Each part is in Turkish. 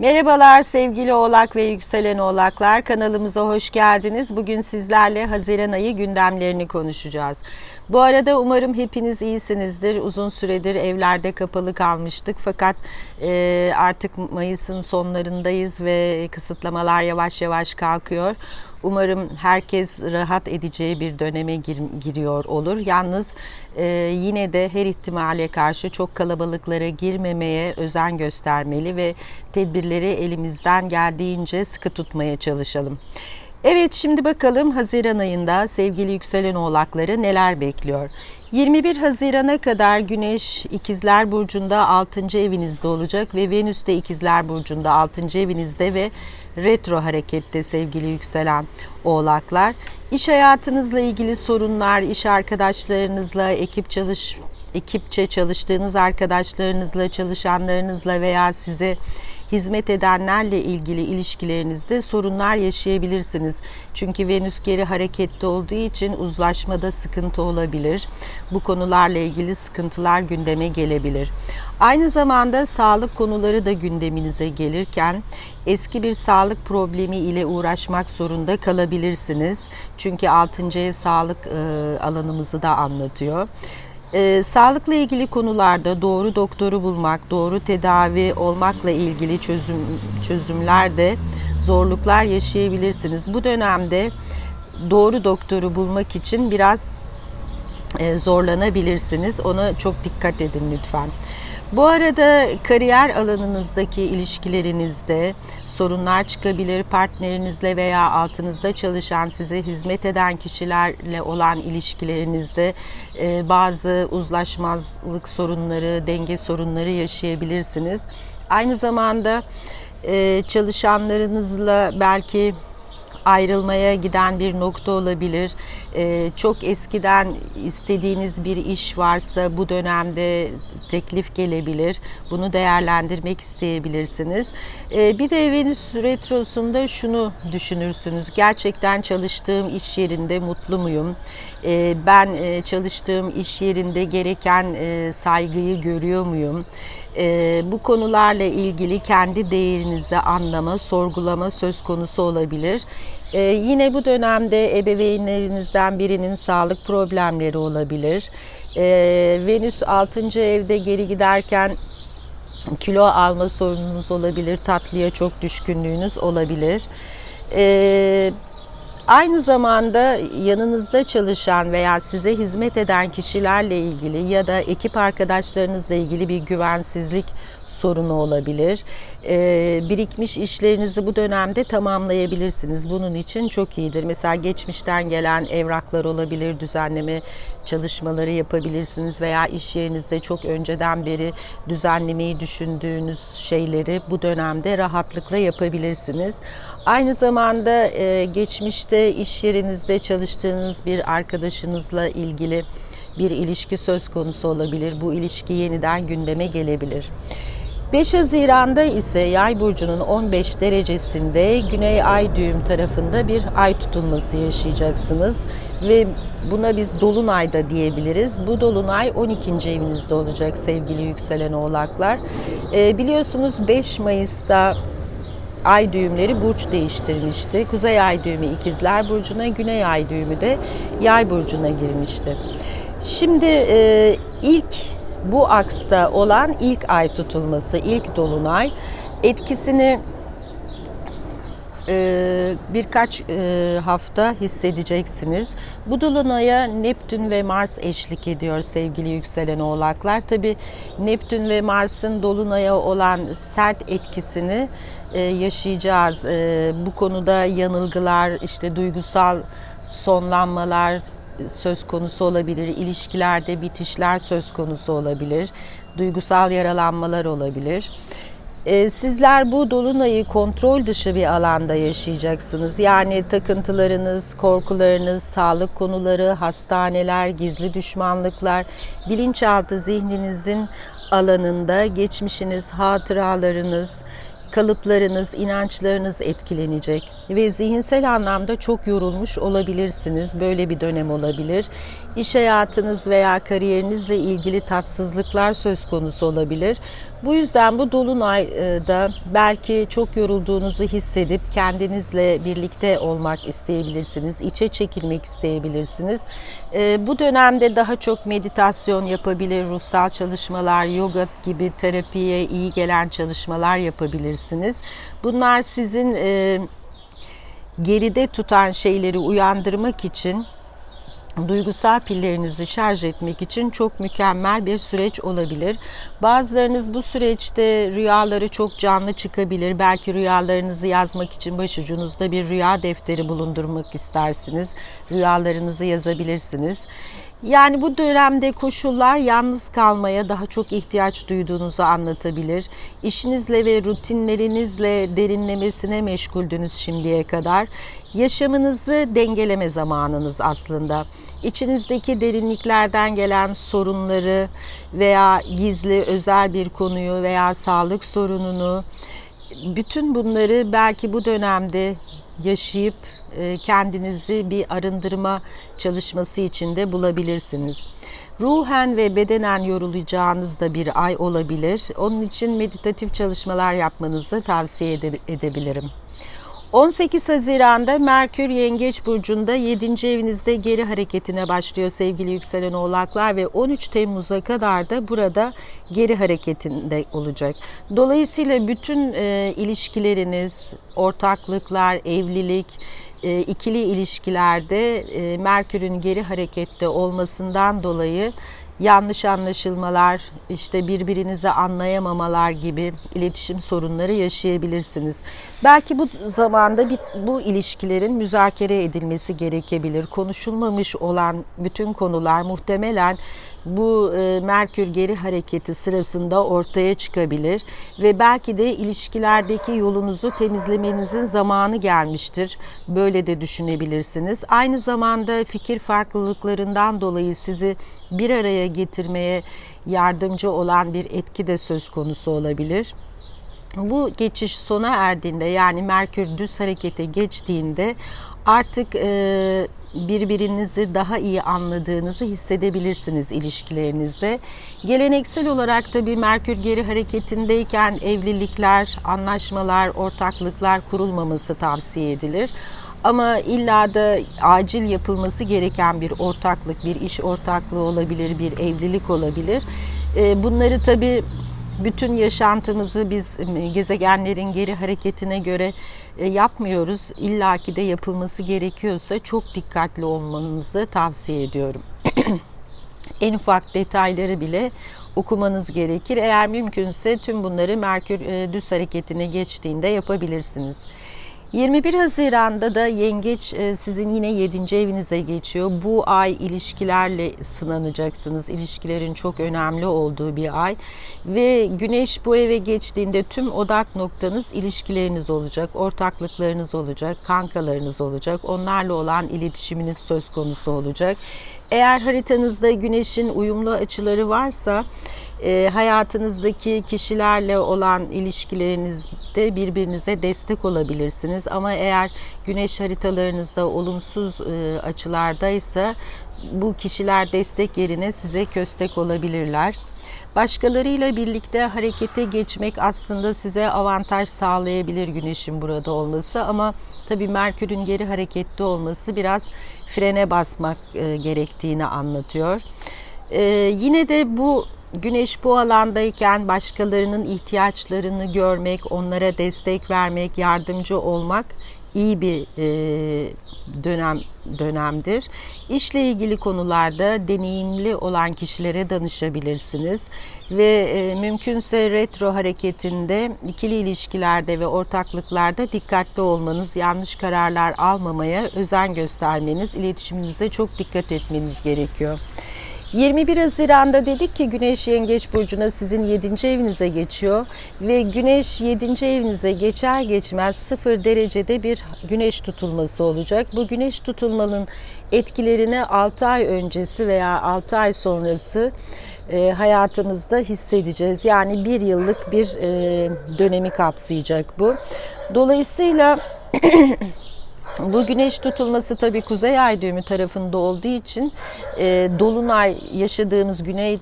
Merhabalar sevgili oğlak ve yükselen oğlaklar kanalımıza hoş geldiniz. Bugün sizlerle Haziran ayı gündemlerini konuşacağız. Bu arada umarım hepiniz iyisinizdir. Uzun süredir evlerde kapalı kalmıştık fakat e, artık Mayıs'ın sonlarındayız ve kısıtlamalar yavaş yavaş kalkıyor. Umarım herkes rahat edeceği bir döneme gir- giriyor olur. Yalnız e, yine de her ihtimale karşı çok kalabalıklara girmemeye özen göstermeli ve tedbirleri elimizden geldiğince sıkı tutmaya çalışalım. Evet şimdi bakalım Haziran ayında sevgili yükselen oğlakları neler bekliyor? 21 Haziran'a kadar Güneş İkizler Burcu'nda 6. evinizde olacak ve Venüs de İkizler Burcu'nda 6. evinizde ve retro harekette sevgili yükselen oğlaklar. İş hayatınızla ilgili sorunlar, iş arkadaşlarınızla, ekip çalış ekipçe çalıştığınız arkadaşlarınızla, çalışanlarınızla veya size hizmet edenlerle ilgili ilişkilerinizde sorunlar yaşayabilirsiniz. Çünkü Venüs geri harekette olduğu için uzlaşmada sıkıntı olabilir. Bu konularla ilgili sıkıntılar gündeme gelebilir. Aynı zamanda sağlık konuları da gündeminize gelirken eski bir sağlık problemi ile uğraşmak zorunda kalabilirsiniz. Çünkü 6. ev sağlık e, alanımızı da anlatıyor. Ee, sağlıkla ilgili konularda doğru doktoru bulmak, doğru tedavi olmakla ilgili çözüm çözümlerde zorluklar yaşayabilirsiniz. Bu dönemde doğru doktoru bulmak için biraz e, zorlanabilirsiniz. Ona çok dikkat edin lütfen. Bu arada kariyer alanınızdaki ilişkilerinizde sorunlar çıkabilir. Partnerinizle veya altınızda çalışan, size hizmet eden kişilerle olan ilişkilerinizde e, bazı uzlaşmazlık sorunları, denge sorunları yaşayabilirsiniz. Aynı zamanda e, çalışanlarınızla belki ayrılmaya giden bir nokta olabilir. Ee, çok eskiden istediğiniz bir iş varsa bu dönemde teklif gelebilir. Bunu değerlendirmek isteyebilirsiniz. Ee, bir de Venüs retrosunda şunu düşünürsünüz. Gerçekten çalıştığım iş yerinde mutlu muyum? Ee, ben e, çalıştığım iş yerinde gereken e, saygıyı görüyor muyum? Bu konularla ilgili kendi değerinizi anlama, sorgulama söz konusu olabilir. Ee, yine bu dönemde ebeveynlerinizden birinin sağlık problemleri olabilir. Ee, Venüs 6. evde geri giderken kilo alma sorununuz olabilir, tatlıya çok düşkünlüğünüz olabilir. Ee, Aynı zamanda yanınızda çalışan veya size hizmet eden kişilerle ilgili ya da ekip arkadaşlarınızla ilgili bir güvensizlik sorunu olabilir. Ee, birikmiş işlerinizi bu dönemde tamamlayabilirsiniz. Bunun için çok iyidir. Mesela geçmişten gelen evraklar olabilir, düzenleme çalışmaları yapabilirsiniz veya iş yerinizde çok önceden beri düzenlemeyi düşündüğünüz şeyleri bu dönemde rahatlıkla yapabilirsiniz. Aynı zamanda e, geçmişte iş yerinizde çalıştığınız bir arkadaşınızla ilgili bir ilişki söz konusu olabilir. Bu ilişki yeniden gündeme gelebilir. 5 Haziran'da ise Yay burcunun 15 derecesinde Güney Ay düğüm tarafında bir ay tutulması yaşayacaksınız ve buna biz dolunay da diyebiliriz. Bu dolunay 12. evinizde olacak sevgili yükselen oğlaklar. Ee, biliyorsunuz 5 Mayıs'ta ay düğümleri burç değiştirmişti. Kuzey ay düğümü ikizler burcuna, güney ay düğümü de yay burcuna girmişti. Şimdi e, ilk bu aksta olan ilk ay tutulması, ilk dolunay etkisini e, birkaç e, hafta hissedeceksiniz. Bu dolunaya Neptün ve Mars eşlik ediyor sevgili yükselen oğlaklar. Tabi Neptün ve Mars'ın dolunaya olan sert etkisini e, yaşayacağız. E, bu konuda yanılgılar, işte duygusal sonlanmalar, söz konusu olabilir, ilişkilerde bitişler söz konusu olabilir, duygusal yaralanmalar olabilir. Ee, Sizler bu dolunayı kontrol dışı bir alanda yaşayacaksınız. Yani takıntılarınız, korkularınız, sağlık konuları, hastaneler, gizli düşmanlıklar, bilinçaltı zihninizin alanında geçmişiniz, hatıralarınız, kalıplarınız, inançlarınız etkilenecek ve zihinsel anlamda çok yorulmuş olabilirsiniz. Böyle bir dönem olabilir. İş hayatınız veya kariyerinizle ilgili tatsızlıklar söz konusu olabilir. Bu yüzden bu dolunayda belki çok yorulduğunuzu hissedip kendinizle birlikte olmak isteyebilirsiniz, içe çekilmek isteyebilirsiniz. Ee, Bu dönemde daha çok meditasyon yapabilir, ruhsal çalışmalar, yoga gibi terapiye iyi gelen çalışmalar yapabilirsiniz. Bunlar sizin e, geride tutan şeyleri uyandırmak için duygusal pillerinizi şarj etmek için çok mükemmel bir süreç olabilir. Bazılarınız bu süreçte rüyaları çok canlı çıkabilir. Belki rüyalarınızı yazmak için başucunuzda bir rüya defteri bulundurmak istersiniz. Rüyalarınızı yazabilirsiniz. Yani bu dönemde koşullar yalnız kalmaya daha çok ihtiyaç duyduğunuzu anlatabilir. İşinizle ve rutinlerinizle derinlemesine meşguldünüz şimdiye kadar. Yaşamınızı dengeleme zamanınız aslında. İçinizdeki derinliklerden gelen sorunları veya gizli özel bir konuyu veya sağlık sorununu bütün bunları belki bu dönemde yaşayıp e, kendinizi bir arındırma çalışması içinde bulabilirsiniz. Ruhen ve bedenen yorulacağınız da bir ay olabilir. Onun için meditatif çalışmalar yapmanızı tavsiye ede- edebilirim. 18 Haziran'da Merkür Yengeç Burcu'nda 7. evinizde geri hareketine başlıyor sevgili yükselen oğlaklar ve 13 Temmuz'a kadar da burada geri hareketinde olacak. Dolayısıyla bütün e, ilişkileriniz, ortaklıklar, evlilik, e, ikili ilişkilerde e, Merkür'ün geri harekette olmasından dolayı yanlış anlaşılmalar, işte birbirinizi anlayamamalar gibi iletişim sorunları yaşayabilirsiniz. Belki bu zamanda bir, bu ilişkilerin müzakere edilmesi gerekebilir. Konuşulmamış olan bütün konular muhtemelen bu e, Merkür geri hareketi sırasında ortaya çıkabilir ve belki de ilişkilerdeki yolunuzu temizlemenizin zamanı gelmiştir. Böyle de düşünebilirsiniz. Aynı zamanda fikir farklılıklarından dolayı sizi bir araya getirmeye yardımcı olan bir etki de söz konusu olabilir. Bu geçiş sona erdiğinde yani Merkür düz harekete geçtiğinde artık e, birbirinizi daha iyi anladığınızı hissedebilirsiniz ilişkilerinizde. Geleneksel olarak tabii Merkür geri hareketindeyken evlilikler, anlaşmalar, ortaklıklar kurulmaması tavsiye edilir. Ama illa da acil yapılması gereken bir ortaklık, bir iş ortaklığı olabilir, bir evlilik olabilir. E, Bunları tabii bütün yaşantımızı biz gezegenlerin geri hareketine göre e, yapmıyoruz. İlla ki de yapılması gerekiyorsa çok dikkatli olmanızı tavsiye ediyorum. en ufak detayları bile okumanız gerekir. Eğer mümkünse tüm bunları Merkür e, düz hareketine geçtiğinde yapabilirsiniz. 21 Haziran'da da Yengeç e, sizin yine 7. evinize geçiyor. Bu ay ilişkilerle sınanacaksınız. İlişkilerin çok önemli olduğu bir ay. Ve Güneş bu eve geçtiğinde tüm odak noktanız ilişkileriniz olacak, ortaklıklarınız olacak, kankalarınız olacak. Onlarla olan iletişiminiz söz konusu olacak. Eğer haritanızda Güneş'in uyumlu açıları varsa e, hayatınızdaki kişilerle olan ilişkilerinizde birbirinize destek olabilirsiniz. Ama eğer güneş haritalarınızda olumsuz e, açılardaysa bu kişiler destek yerine size köstek olabilirler. Başkalarıyla birlikte harekete geçmek aslında size avantaj sağlayabilir güneşin burada olması ama tabii Merkür'ün geri harekette olması biraz frene basmak e, gerektiğini anlatıyor. E, yine de bu Güneş bu alandayken başkalarının ihtiyaçlarını görmek, onlara destek vermek, yardımcı olmak iyi bir e, dönem dönemdir. İşle ilgili konularda deneyimli olan kişilere danışabilirsiniz ve e, mümkünse retro hareketinde ikili ilişkilerde ve ortaklıklarda dikkatli olmanız, yanlış kararlar almamaya özen göstermeniz, iletişiminize çok dikkat etmeniz gerekiyor. 21 Haziran'da dedik ki Güneş Yengeç Burcu'na sizin 7. evinize geçiyor ve Güneş 7. evinize geçer geçmez 0 derecede bir güneş tutulması olacak. Bu güneş tutulmanın etkilerini 6 ay öncesi veya 6 ay sonrası e, hayatımızda hissedeceğiz. Yani bir yıllık bir e, dönemi kapsayacak bu. Dolayısıyla bu güneş tutulması tabii kuzey ay düğümü tarafında olduğu için e, dolunay yaşadığımız güney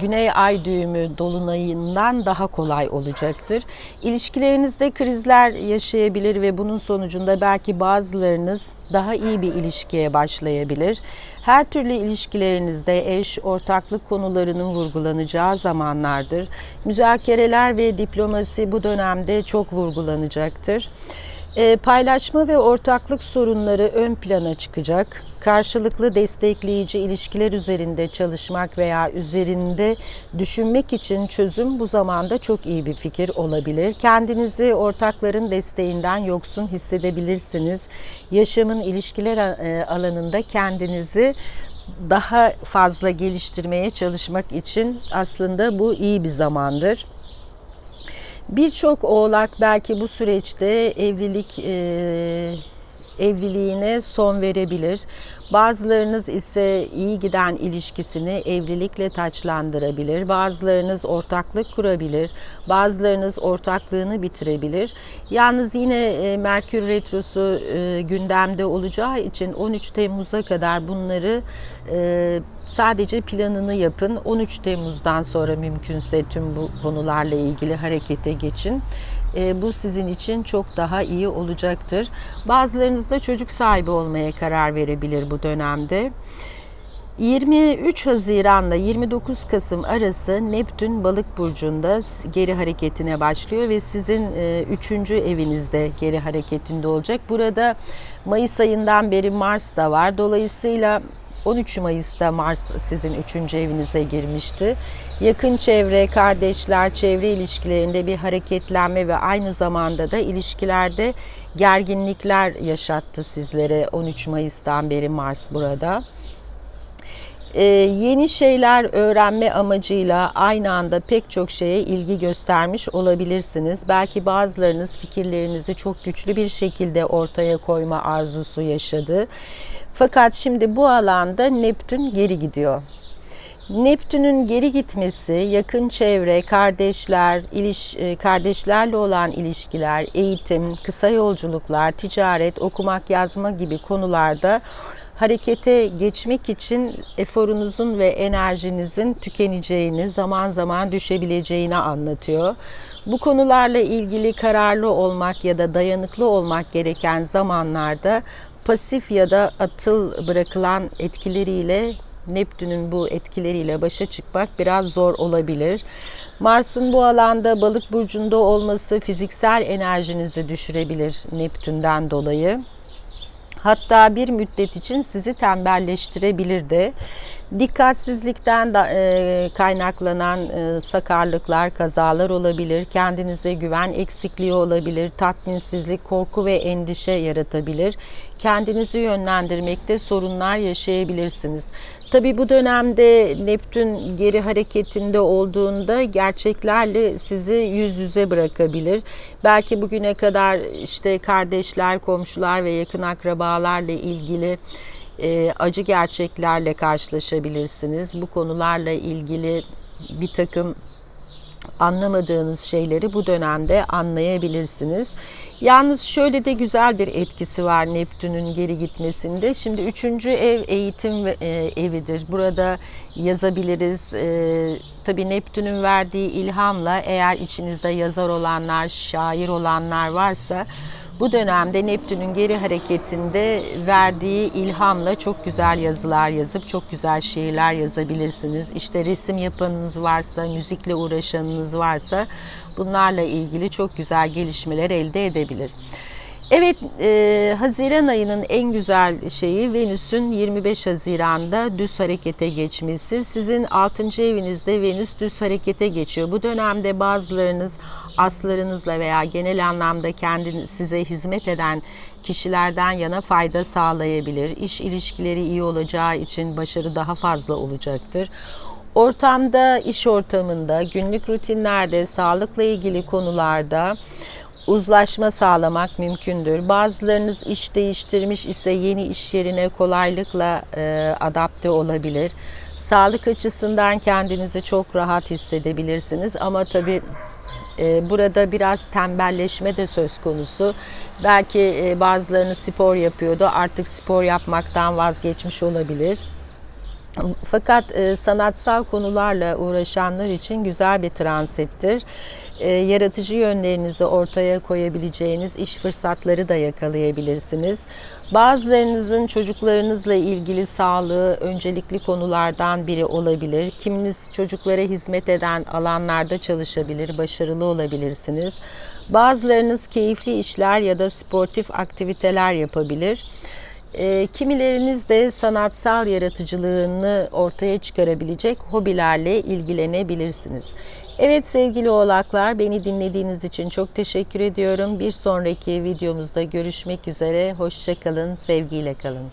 Güney Ay düğümü dolunayından daha kolay olacaktır. İlişkilerinizde krizler yaşayabilir ve bunun sonucunda belki bazılarınız daha iyi bir ilişkiye başlayabilir. Her türlü ilişkilerinizde eş, ortaklık konularının vurgulanacağı zamanlardır. Müzakereler ve diplomasi bu dönemde çok vurgulanacaktır. E, paylaşma ve ortaklık sorunları ön plana çıkacak. Karşılıklı destekleyici ilişkiler üzerinde çalışmak veya üzerinde düşünmek için çözüm bu zamanda çok iyi bir fikir olabilir. Kendinizi ortakların desteğinden yoksun hissedebilirsiniz. Yaşamın ilişkiler e, alanında kendinizi daha fazla geliştirmeye çalışmak için aslında bu iyi bir zamandır. Birçok oğlak belki bu süreçte evlilik e, evliliğine son verebilir. Bazılarınız ise iyi giden ilişkisini evlilikle taçlandırabilir. Bazılarınız ortaklık kurabilir. Bazılarınız ortaklığını bitirebilir. Yalnız yine e, Merkür Retrosu e, gündemde olacağı için 13 Temmuz'a kadar bunları e, sadece planını yapın. 13 Temmuz'dan sonra mümkünse tüm bu konularla ilgili harekete geçin. E, bu sizin için çok daha iyi olacaktır. Bazılarınız da çocuk sahibi olmaya karar verebilir bu dönemde. 23 Haziran'la 29 Kasım arası Neptün Balık burcunda geri hareketine başlıyor ve sizin 3. evinizde geri hareketinde olacak. Burada Mayıs ayından beri Mars da var. Dolayısıyla 13 Mayıs'ta Mars sizin 3. evinize girmişti. Yakın çevre, kardeşler, çevre ilişkilerinde bir hareketlenme ve aynı zamanda da ilişkilerde gerginlikler yaşattı sizlere 13 Mayıs'tan beri Mars burada. Ee, yeni şeyler öğrenme amacıyla aynı anda pek çok şeye ilgi göstermiş olabilirsiniz. Belki bazılarınız fikirlerinizi çok güçlü bir şekilde ortaya koyma arzusu yaşadı. Fakat şimdi bu alanda Neptün geri gidiyor. Neptün'ün geri gitmesi, yakın çevre, kardeşler, iliş, e, kardeşlerle olan ilişkiler, eğitim, kısa yolculuklar, ticaret, okumak, yazma gibi konularda harekete geçmek için eforunuzun ve enerjinizin tükeneceğini, zaman zaman düşebileceğini anlatıyor. Bu konularla ilgili kararlı olmak ya da dayanıklı olmak gereken zamanlarda pasif ya da atıl bırakılan etkileriyle Neptün'ün bu etkileriyle başa çıkmak biraz zor olabilir. Mars'ın bu alanda balık burcunda olması fiziksel enerjinizi düşürebilir Neptün'den dolayı. Hatta bir müddet için sizi tembelleştirebilir de. Dikkatsizlikten da, e, kaynaklanan e, sakarlıklar, kazalar olabilir. Kendinize güven eksikliği olabilir. Tatminsizlik, korku ve endişe yaratabilir. Kendinizi yönlendirmekte sorunlar yaşayabilirsiniz. Tabii bu dönemde Neptün geri hareketinde olduğunda gerçeklerle sizi yüz yüze bırakabilir. Belki bugüne kadar işte kardeşler, komşular ve yakın akrabalarla ilgili e, acı gerçeklerle karşılaşabilirsiniz. Bu konularla ilgili bir takım anlamadığınız şeyleri bu dönemde anlayabilirsiniz. Yalnız şöyle de güzel bir etkisi var Neptün'ün geri gitmesinde. Şimdi üçüncü ev eğitim e, evidir. Burada yazabiliriz. E, tabii Neptün'ün verdiği ilhamla eğer içinizde yazar olanlar, şair olanlar varsa bu dönemde Neptün'ün geri hareketinde verdiği ilhamla çok güzel yazılar yazıp çok güzel şiirler yazabilirsiniz. İşte resim yapanınız varsa, müzikle uğraşanınız varsa bunlarla ilgili çok güzel gelişmeler elde edebilir. Evet, e, Haziran ayının en güzel şeyi Venüs'ün 25 Haziran'da düz harekete geçmesi. Sizin 6. evinizde Venüs düz harekete geçiyor. Bu dönemde bazılarınız aslarınızla veya genel anlamda kendini size hizmet eden kişilerden yana fayda sağlayabilir. İş ilişkileri iyi olacağı için başarı daha fazla olacaktır. Ortamda, iş ortamında, günlük rutinlerde, sağlıkla ilgili konularda uzlaşma sağlamak mümkündür. Bazılarınız iş değiştirmiş ise yeni iş yerine kolaylıkla e, adapte olabilir. Sağlık açısından kendinizi çok rahat hissedebilirsiniz ama tabii e, burada biraz tembelleşme de söz konusu. Belki e, bazılarınız spor yapıyordu artık spor yapmaktan vazgeçmiş olabilir. Fakat e, sanatsal konularla uğraşanlar için güzel bir transittir. E, yaratıcı yönlerinizi ortaya koyabileceğiniz iş fırsatları da yakalayabilirsiniz. Bazılarınızın çocuklarınızla ilgili sağlığı öncelikli konulardan biri olabilir. Kiminiz çocuklara hizmet eden alanlarda çalışabilir, başarılı olabilirsiniz. Bazılarınız keyifli işler ya da sportif aktiviteler yapabilir. E, kimileriniz de sanatsal yaratıcılığını ortaya çıkarabilecek hobilerle ilgilenebilirsiniz. Evet sevgili oğlaklar beni dinlediğiniz için çok teşekkür ediyorum. Bir sonraki videomuzda görüşmek üzere. Hoşçakalın, sevgiyle kalın.